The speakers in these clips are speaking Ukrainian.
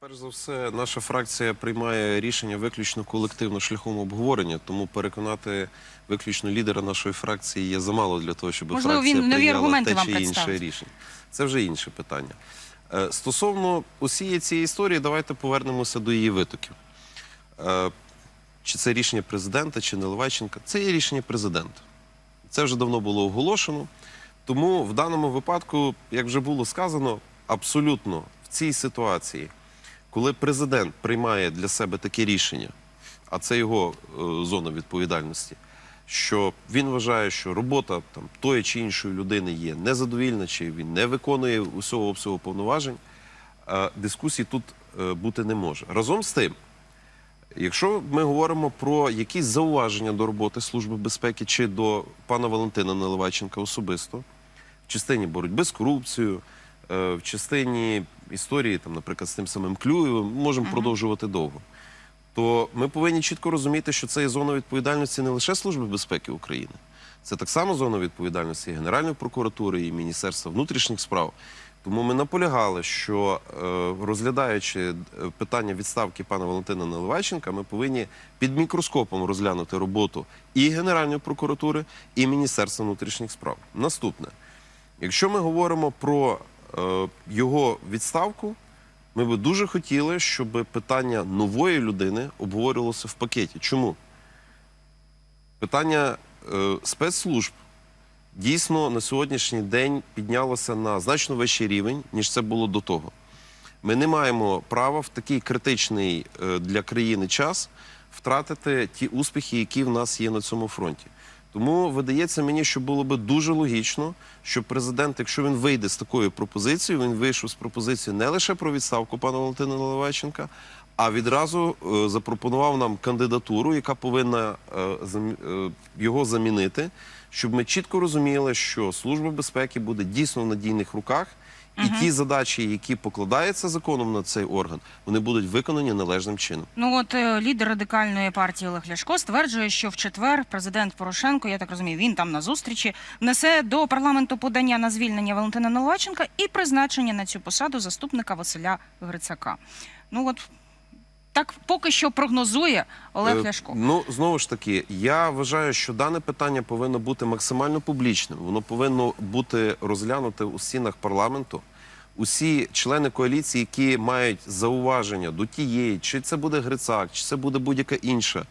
Перш за все, наша фракція приймає рішення виключно колективно шляхом обговорення, тому переконати виключно лідера нашої фракції є замало для того, щоб Можливо, фракція він прийняла те чи інше рішення. Це вже інше питання. Е, Стосовно усієї цієї історії, давайте повернемося до її витоків. Е, Чи це рішення президента, чи Наливайченка? Це є рішення президента. Це вже давно було оголошено. Тому в даному випадку, як вже було сказано, абсолютно в цій ситуації, коли президент приймає для себе таке рішення, а це його е, зона відповідальності, що він вважає, що робота там тої чи іншої людини є незадовільна, чи він не виконує усього обсягу повноважень, е, дискусій тут е, бути не може. Разом з тим, Якщо ми говоримо про якісь зауваження до роботи Служби безпеки чи до пана Валентина Наливайченка особисто, в частині боротьби з корупцією, е, в частині історії, там, наприклад, з тим самим Клюєвим, можемо продовжувати довго. То ми повинні чітко розуміти, що це є зона відповідальності не лише Служби безпеки України, це так само зона відповідальності і Генеральної прокуратури, і Міністерства внутрішніх справ. Тому ми наполягали, що е, розглядаючи е, питання відставки пана Валентина Наливайченка, ми повинні під мікроскопом розглянути роботу і Генеральної прокуратури, і Міністерства внутрішніх справ. Наступне, якщо ми говоримо про його відставку, ми би дуже хотіли, щоб питання нової людини обговорювалося в пакеті. Чому? Питання е, спецслужб дійсно на сьогоднішній день піднялося на значно вищий рівень, ніж це було до того. Ми не маємо права в такий критичний е, для країни час втратити ті успіхи, які в нас є на цьому фронті. Тому видається мені, що було би дуже логічно, що президент, якщо він вийде з такою пропозицією, він вийшов з пропозицією не лише про відставку пана Валентина Наливайченка, а відразу е, запропонував нам кандидатуру, яка повинна е, е, його замінити, щоб ми чітко розуміли, що служба безпеки буде дійсно в надійних руках, і ті задачі, які покладаються законом на цей орган, вони будуть виконані належним чином. Ну от е, лідер радикальної партії Олег Ляшко стверджує, що в четвер президент Порошенко, я так розумію, він там на зустрічі внесе до парламенту подання на звільнення Валентина Новаченка і призначення на цю посаду заступника Василя Грицака. Ну от так поки що прогнозує Олег Е, Ляшко. Ну знову ж таки, я вважаю, що дане питання повинно бути максимально публічним. Воно повинно бути розглянуте у стінах парламенту. Усі члени коаліції, які мають зауваження до тієї, чи це буде Грицак, чи це буде будь-яка інша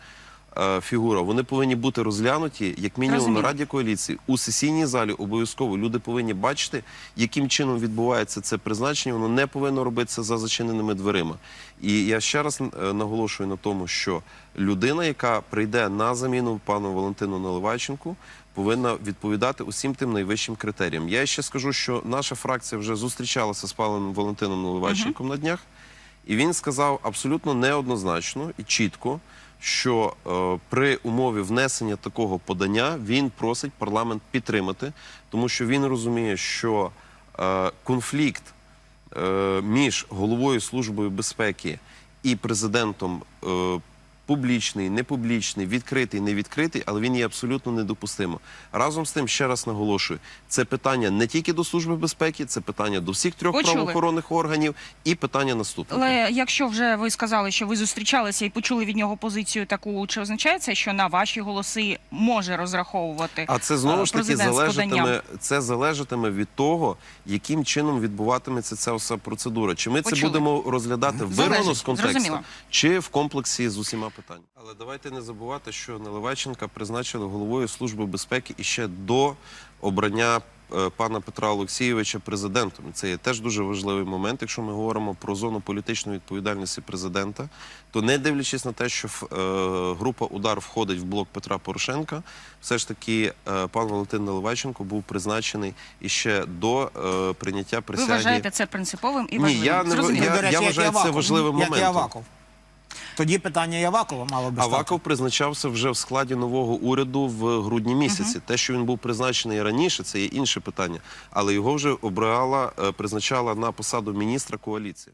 е, фігура, вони повинні бути розглянуті як мінімум на раді коаліції. У сесійній залі обов'язково люди повинні бачити, яким чином відбувається це призначення. Воно не повинно робитися за зачиненими дверима. І я ще раз е, наголошую на тому, що людина, яка прийде на заміну пану Валентину Наливайченку, повинна відповідати усім тим найвищим критеріям. Я ще скажу, що наша фракція вже зустрічалася з паном Валентином Наливайченком на днях, і він сказав абсолютно неоднозначно і чітко, що е, при умові внесення такого подання він просить парламент підтримати, тому що він розуміє, що е, конфлікт е, між головою службою безпеки і президентом публічний, непублічний, відкритий, невідкритий, але він є абсолютно недопустимо. Разом з тим, ще раз наголошую, це питання не тільки до служби безпеки, це питання до всіх трьох Почули. правоохоронних органів і питання наступне. Але якщо вже ви сказали, що ви зустрічалися і почули від нього позицію таку, чи означає це, що на ваші голоси може розраховувати А це знову ж таки залежатиме, це залежатиме від того, яким чином відбуватиметься ця вся процедура. Чи ми Почули. це будемо розглядати вирвано з контексту, зрозуміло. чи в комплексі з усіма питаннями. Але давайте не забувати, що Наливайченка призначили головою служби безпеки іще до обрання. е, Пана Петра Олексійовича президентом це є теж дуже важливий момент. Якщо ми говоримо про зону політичної відповідальності президента, то не дивлячись на те, що е, група удар входить в блок Петра Порошенка, все ж таки е, пан Валентин Наливайченко був призначений іще до прийняття Ви присяги. вважаєте це принциповим і Ні, важливим? я не Зрозуміло. я- речі, як вважаю це важливим як і моментом. Аваков. Тоді питання Явакова мало би стати. Аваков призначався вже в складі нового уряду в грудні місяці. Те, що він був призначений раніше, це є інше питання. Але його вже обрала, е, призначала на посаду міністра коаліції.